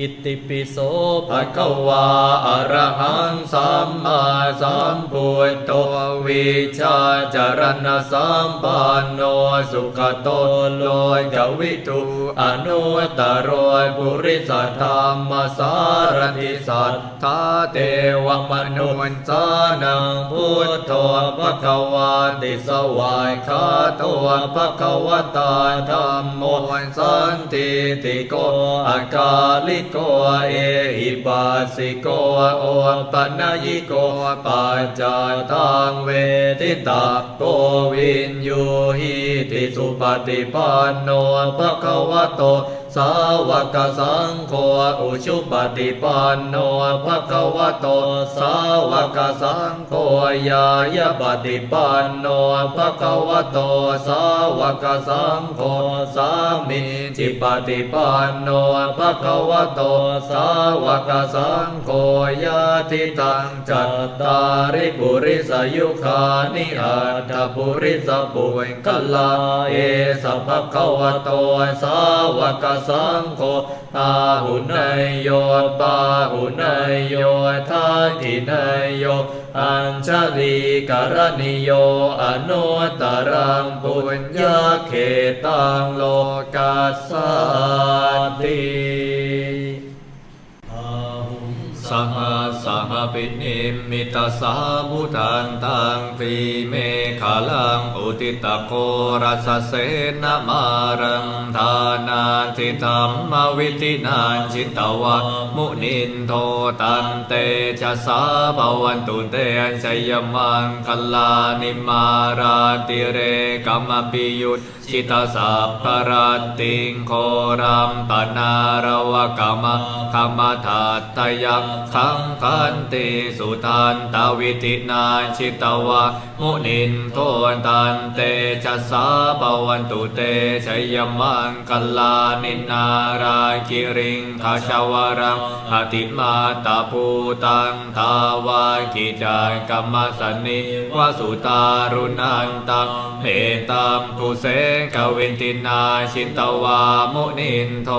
อิติปิโสภะคะวาอะระหังสัมมาสัมพุทโตวิชาจารณะสัมปันโนสุขโตโลยกวิทุอนุตตรยปุริสธรรมสารติสัทธาเทวมนุนจานังพุทโธภะคะวาติสวายคาโตภะคะวตาธรรมโมสันติติโกอากาลิโกเอหิปัสสิโกโอปัญญิโกปัจจตังเวทิตาโกวินยูหิติสุปฏิปันโนภะคะวะโต สาวกสังโฆอุชุปฏิปันโนภะคะวะโต สาวกสังโฆยายปฏิปันโนภะคะวะโต สาวกสังโฆสามีจิปฏิปันโนภะคะวะโต สาวกสังโฆยาติตังจัตตาริปุริสยุคานิอัตถปุริสปุญกลาเอสัพพะคะวะโต สาวกสสังโฆตาหุนยโยปาหุนยโยทาทินยโยอัญชลีกรณิโยอนุตตรังปุญญาเขตังโลกัสสติอะหุสห สหปินิมมิตาสาบุตันตังปีเมฆาลังอุติตโกรัสเสนมารังทานาทิธรรมวิตินานจิตตวะมุนินโทตันเตจะสาภวันตุเตชยมังคลานิมาราติเรกัมปิยุตชิตาสัพพรติงโครัมปนารวกรรมธรรมทัตยังขังคันติสุทันตวิตินาชิตวะมุนินโทตันเตชัสสาปวันตุเตชยมังกัลลานินาราคิริงคาชาวรังอติมาตาภูตังทาวากิจายกัมมสนิวสุตารุนันตังเมตัมภูเสกเวินตินาชินตวามุนินโท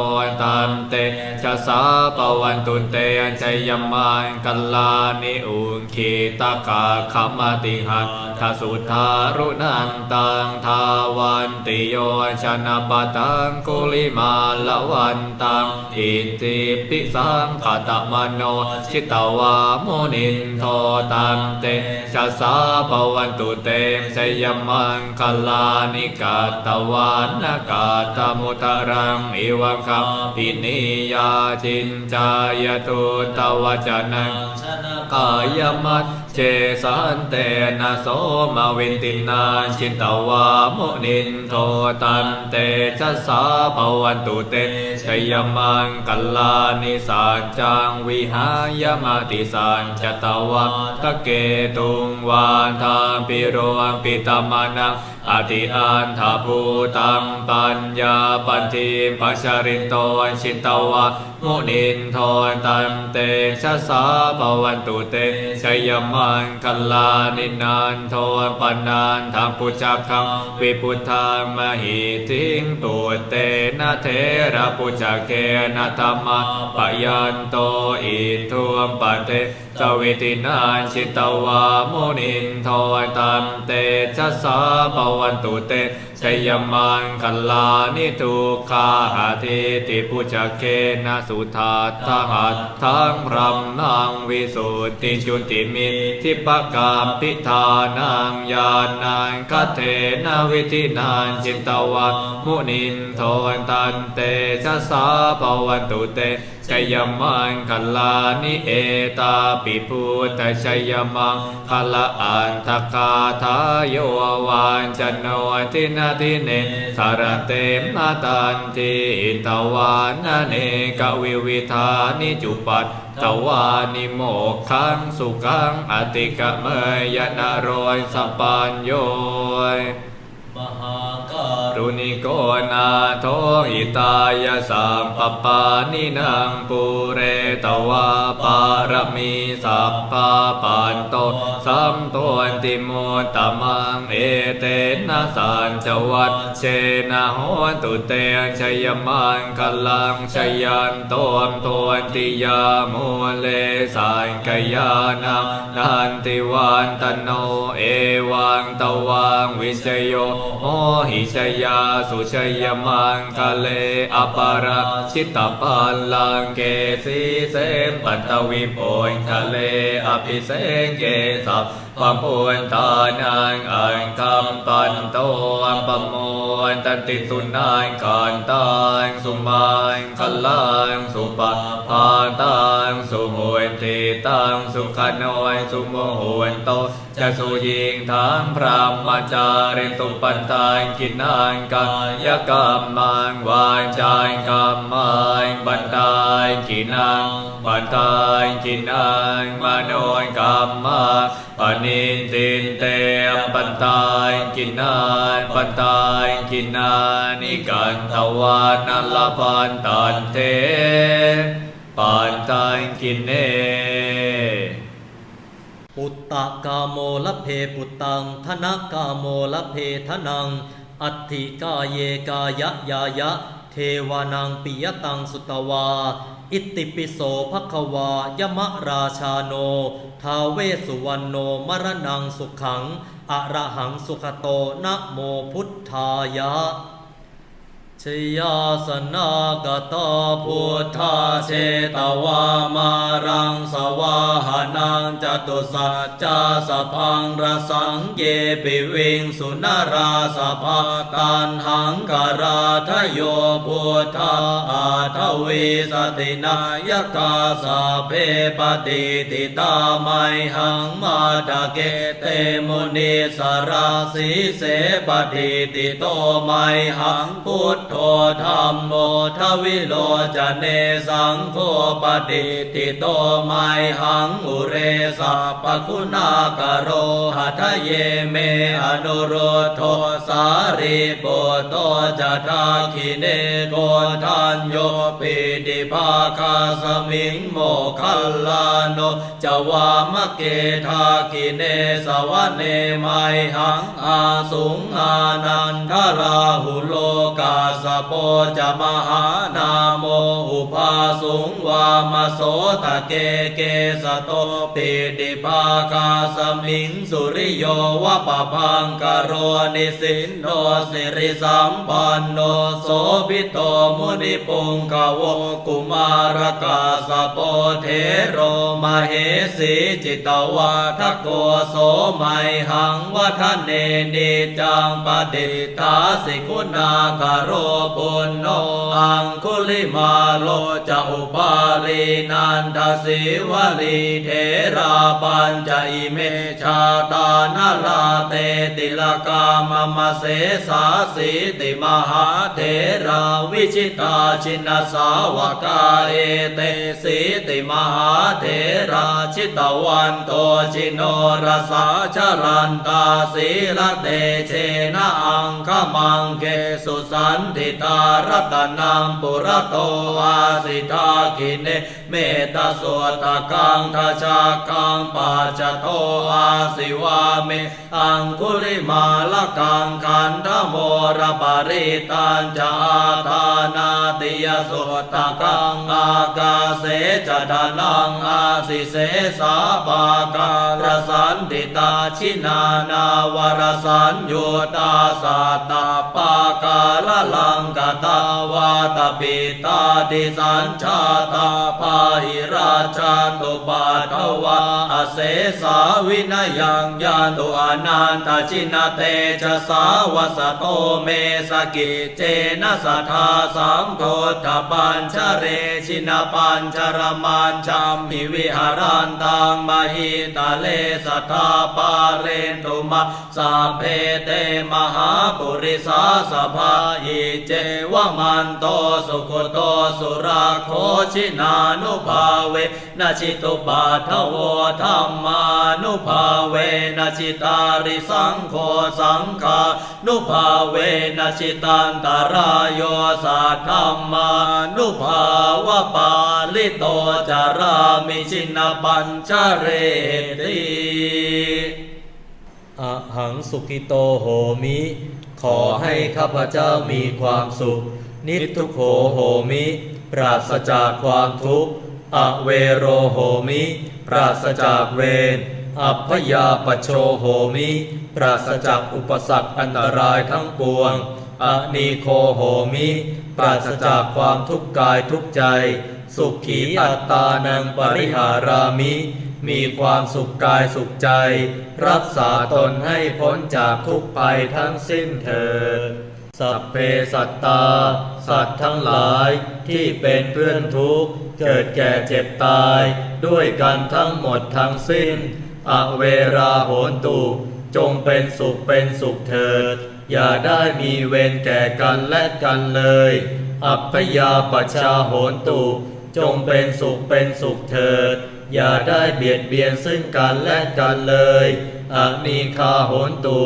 ตันเตชัสสาปวันตุเตชยมังกัลลานิอุงคีตกาขมติหัตทสุทารุนันตังทาวันติโยชนะปตังกุลิมาละวันตังอิติปิสังขตมโนชิตวามุนินโทตันเตชัสาปวันตุเตชยมังกัลลานิกาตวานนากาตมุตรังอิวังคัมปินิยาจินจายตุตวจนังชนะกายมัตเจสันเตนะโสมาวินตินาชินตวามุนินโทตันเตชัสาภวันตุเตชยมังกัลลานิสัจจังวิหายมาติสัจจตวะตะเกตุงวานทางปิโรอังปิตามานังอธิอันทภูตังปัญญาปันทิมปัชรินโตชินตวะมุนินโทตันเตชัสสาภวันตุเตชยมังคลานินานโทปนานทางปุจจคังวิพุทธังมหิทิงตุเตนะเทระปุจจเกนะธรรมะปยันโตอิทุมปะเต จวิตินานชิตวามุนินโทตันเตชัสสาภวันตุเตชยมังคัลลานิทุกขาหาทิติปุจเกนะสุทัตถหัตทั้งพรำนางวิสุทธิจุติมิทิปกามพิธานังญาณังคเทนะวิธินานจิตตวะมุนินโทตันเตชะสาภวันตุเต ชชยมังคลานิเอตาปิพุทธชยมังคลาอันทกาทายโยวานจโนทินาทิเนสารเตมนาตันติตวานเนกวิวิธานิจุปัตตวานิโมกขังสุขังอติกะเมยนารอยสัปปัญโยมหา การรุณิโกนาโทหิตายสัมปปานินางปุเรตวาปารมีสัพพาปันโตสัมตวนติโมตตมังเอเตนะสันจวัตเชนะโหตุเตชยมังคลังชยันตวมตวนติยาโมเลสังกยานังนันติวันตโนเอวังตวังวิชโยโมหิชยาสุชยมังคะเลอปาราชิตาปัลลังเกสีเสมปัตตวิโปนคะเลอภิเสงเกสัพปัมปุนตานังอังคำปันโตอัมปโมนตันติตุนังกันตังสุมังคลังสุปะพาตังสุโหน ตังสุขโนยสุโมโหนโตจะสุยิงทางพระมจาริสุปันทานกินนางกายกรรมังวาจายกรรมังบันทายกินังบันทายกินังมโนกรรมังปณิตินเตปันทายกินังปันทายกินานิกันตวานัลลปันตันเทปันทายกินเน ปุตตะกาโมละเพปุตตังธนกาโมละเพทนัง อัตถิกาเยกายะยายะ เทวานังปิยตังสุตวา อิติปิโสภควายมะราชาโน ทาเวสุวรรณโนมรณังสุขัง อระหังสุขโตนะโมพุทธายะ ชยาสนากตาพุทธาเชตวามารังสวาหานังจตุสัจจาสพังรสังเยปิวิงสุนราสภาตันหังกราทโยพุทธาอาทวีสตินายกาสาเพปฏิติตาไมหังมาตะเกเตมุนีสราสีเสปฏิติโตไมหังพุทโธธรรมโมทวิโลจเนสังโฆปฏิติโตไมหังอุเรสะปะคุณากโรหัทะเยเมอนุโรโทสารีโปโตจะทาคิเนโกทันโยปิดิภาคาสมิงโมคัลลาโนจวามะเกทาคิเนสวะเนไมหังอาสุงอานันทราหุโลกาสสโปจะมหานาโมอุปาสุงวามโสตะเกเกสโตปิดิภาคาสมิงสุริโยวะปะพังกโรนิสินโนสิริสัมปันโนโสภิโตมุนิปุงกวกุมารกาสโปเทโรมเหสีจิตวาทโกโสไมหังวัฒเนนิจังปฏิทาสิกุณาคาโรปุณโนอังคุลิมาโลจะอุปาลีนันทศิวลีเทราปัญจอิเมชาตานาลาเตติลกามมเสสาสีติมหาเทราวิชิตาชินสาวกาเอเตสีติมหาเทราชิตวันโตชิโนรสาชรันตาสีละเตเชนะอังคมังเกสุสันติตารัตนังปุระโตวาสิทาคิเนเมตสวตกังทชากังปัจจโตอาสิวาเมอังคุริมาลกังคันธโมระปริตันจาธานาติยสวตกังอากาเสจดานังอาสิเสสาปาการสันติตาชินานาวรสัญโยตาสัตาปาการลังกตาวาตปิตาดิสัญชาตาปาหิราชาตุปาทวาอเสสาวินยังยานตุอนันตชินเตชะสาวสโตเมสกิเจนะสัทธาสังโฆทปัญชเรชินปัญชรมันชัมมิวิหารันตังมหิตาเลสัทธาปาเรนตุมาสัพเพเตมหาปุริสาสภาอิเจวมันโตสุขโตสุราโคชินานุภาเวนะชิตุปาทโวธรรมานุภาเวนะชิตาริสังโฆสังฆานุภาเวนะชิตันตารายโยสัทธรรมานุภาวะปาลิโตจารามิชินปัญชเรติอหังสุขิโตโหมิ ขอให้ข้าพเจ้ามีความสุข นิทุโขโหมิ ปราศจากความทุกข์ อเวโรโหมิ ปราศจากเวร อัพยาปโชโหมิ ปราศจากอุปสรรคอันตรายทั้งปวง อนีโคโหมิ ปราศจากความทุกข์กายทุกใจ สุขีอัตตานังปริหารามิ มีความสุขกายสุขใจ รักษาตนให้พ้นจากทุกภัยทั้งสิ้นเถิดสัพเพสัตตา สัตว์ทั้งหลายที่เป็นเพื่อนทุกข์ เกิดแก่เจ็บตาย ด้วยกันทั้งหมดทั้งสิ้น อเวราโหนตุจงเป็นสุขเป็นสุขเถิด อย่าได้มีเวรแก่กันและกันเลย อัพยาปชาโหนตุจงเป็นสุขเป็นสุขเถิด อย่าได้เบียดเบียนซึ่งกันและกันเลยอานีคาโหนตุ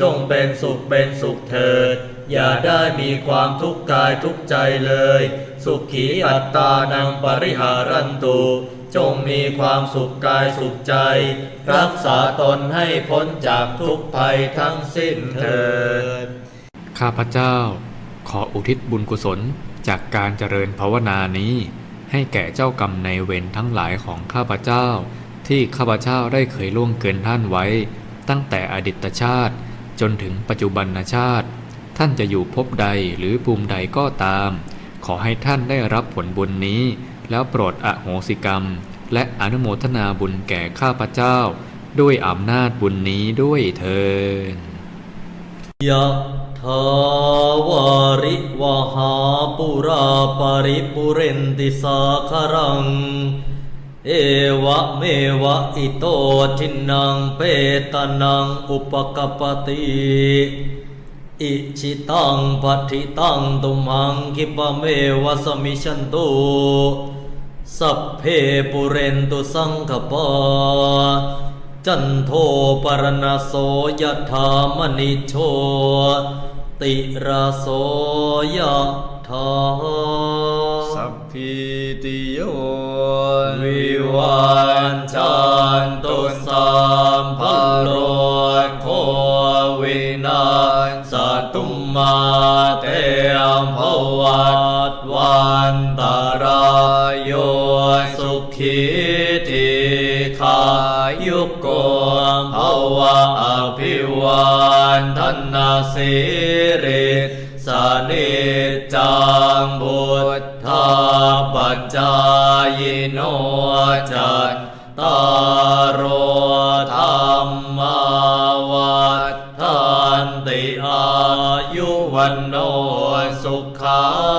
จงเป็นสุขเป็นสุขเถิด อย่าได้มีความทุกข์กายทุกใจเลย สุขีอัตตานังปริหารันตุจงมีความสุขกายสุขใจ รักษาตนให้พ้นจากทุกภัยทั้งสิ้นเถิด ข้าพเจ้า ขออุทิศบุญกุศลจากการเจริญภาวนานี้ ให้แก่เจ้ากรรมในเวรทั้งหลายของข้าพเจ้า ที่ข้าพเจ้าได้เคยล่วงเกินท่านไว้ ตั้งแต่อดีตชาติ จนถึงปัจจุบันชาติ ท่านจะอยู่ภพใดหรือภูมิใดก็ตาม ขอให้ท่านได้รับผลบุญนี้ แล้วโปรดอโหสิกรรม และอนุโมทนาบุญแก่ข้าพเจ้า ด้วยอำนาจบุญนี้ด้วยเถิดยะ ทาวาริวหาปุราปริปุเรนติสาครัง เอวะเมวะอิโตทินังเปตานังอุปกปติอิชิตังปัทิตังตุมังคิปะเมวะสมิชันตุสัพเพปุเรนตุสังคปาจันโทปรณโสยถามณิโช ติระโสยะทาสัพพิติโย สิริสนิจังบุตธาปัญจายโนจัตตารโอธรรมาวัฏทันติอายุวันโนสุขา